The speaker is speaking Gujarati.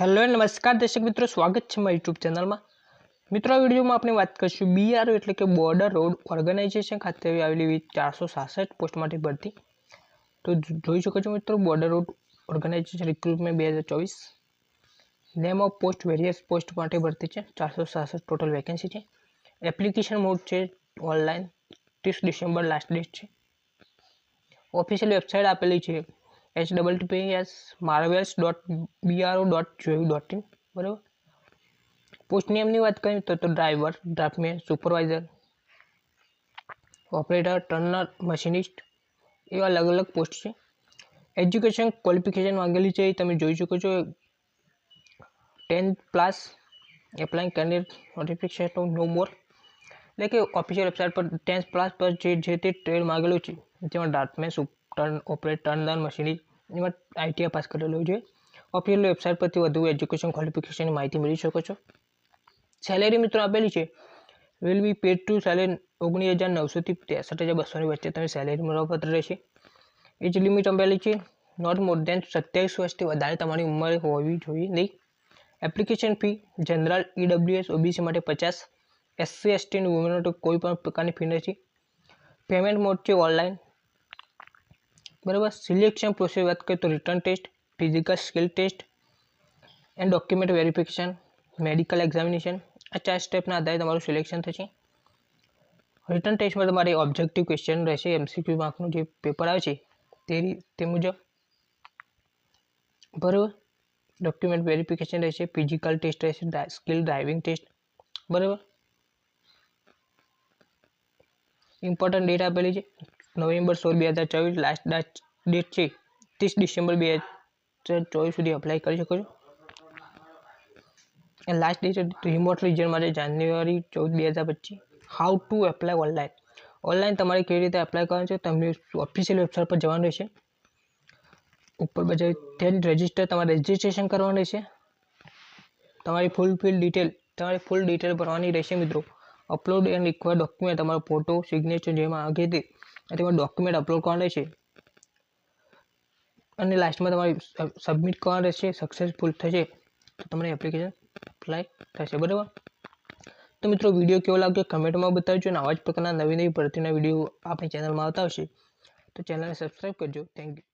હેલો નમસ્કાર દર્શક મિત્રો, સ્વાગત છે મારી યુટ્યુબ ચેનલમાં. મિત્રો, આ વિડીયોમાં આપણે વાત કરીશું બીઆરઓ એટલે કે બોર્ડર રોડ ઓર્ગેનાઇઝેશન ખાતે આવેલી ચારસો સાસઠ પોસ્ટ માટે ભરતી. તો જોઈ શકો છો મિત્રો, બોર્ડર રોડ ઓર્ગેનાઇઝેશન રિક્રુટમેન્ટ બે હજાર ચોવીસ. Name of post, various post માટે ભરતી છે. ચારસો સાસઠ ટોટલ વેકેન્સી છે. એપ્લિકેશન મોડ છે ઓનલાઈન, ત્રીસ ડિસેમ્બર લાસ્ટ ડેટ છે. ઓફિશિયલ વેબસાઇટ આપેલી છે H double T S marvels dot BRO dot જોયું ડોટ ઇન બરાબર? પોસ્ટ નેમની વાત કરીએ તો તો driver draftsman supervisor operator turner machinist એવા અલગ અલગ પોસ્ટ છે. એજ્યુકેશન ક્વોલિફિકેશન માંગેલી છે એ તમે જોઈ શકો છો. Tenth plus applying candidate notification નો મોર એટલે કે ઓફિશિયલ વેબસાઇટ પર ટેન્થ પ્લસ પર જે જે તે ટ્રેડ માંગેલું છે, જેમાં draftsman turn operate turner machinery એમાં આઈટીઆઈ પાસ કરેલું છે ઓફિશિયલ વેબસાઇટ પરથી વધુ એજ્યુકેશન ક્વોલિફિકેશનની માહિતી મેળવી શકો છો. સેલેરી મિત્રો આપેલી છે. Will be paid to salary ઓગણીસ હજાર નવસોથી ત્રેસઠ હજાર બસોની વચ્ચે તમે સેલેરી મળવાપત્ર રહેશે. એજ લિમિટ આપેલી છે. નોટ મોર દેન સત્યાવીસ વર્ષથી વધારે તમારી ઉંમર હોવી જોઈએ નહીં. Application fee general EWS OBC માટે પચાસ. એસસી એસટીની વુમેન માટે કોઈ પણ પ્રકારની ફી નથી. પેમેન્ટ મોડ છે ઓનલાઈન બરાબર? સિલેક્શન પ્રોસેસ વાત કરીએ તો written test physical skill test and document verification medical examination આ ચાર સ્ટેપના આધારે તમારું સિલેક્શન થશે. રિટર્ન ટેસ્ટમાં તમારે ઓબ્જેક્ટિવ ક્વેશ્ચન રહેશે એમસીક્યુ માર્કનું જે પેપર આવે છે, તે તે મુજબ. બરાબર? ડોક્યુમેન્ટ વેરિફિકેશન રહેશે ફિઝિકલ ટેસ્ટ રહેશે સ્કિલ ડ્રાઇવિંગ ટેસ્ટ બરાબર? ઇમ્પોર્ટન્ટ ડેટ આપેલી છે. નવેમ્બર સોળ, બે હજાર ચોવીસ લાસ્ટ ડેટ છે, ત્રીસ ડિસેમ્બર બે હજાર ચોવીસ સુધી અપ્લાય કરી શકો છો. લાસ્ટ ડેટ રિમોટ રિજન માટે જાન્યુઆરી ચૌદ બે હજાર પચીસ. How to apply online online તમારે કેવી રીતે એપ્લાય કરવાનું છે, તમને ઓફિશિયલ વેબસાઇટ પર જવાનું રહેશે. ઉપર બજાર ત્યાં રજિસ્ટર તમારે રજિસ્ટ્રેશન કરવાનું રહેશે. તમારી ફૂલ ફિલ ડિટેલ તમારી ફૂલ ડિટેલ ભરવાની રહેશે મિત્રો. અપલોડ એન્ડ રિક્વાયર ડોક્યુમેન્ટ તમારો ફોટો સિગ્નેચર જેમાં આગે તેમાં ડોક્યુમેન્ટ અપલોડ કરવાનું રહેશે. અને લાસ્ટમાં તમારી સબમિટ કરવાનું રહેશે સક્સેસફુલ થશે, તો તમને એપ્લિકેશન એપ્લાય થશે, બરાબર? તો મિત્રો વીડિયો કેવો લાગ્યો કમેન્ટમાં બતાવજો અને આવા જ પ્રકારના નવી નવી ભરતીના વીડિયો આપણી ચેનલમાં આવતા હશે. તો ચેનલને સબસ્ક્રાઈબ કરજો. Thank you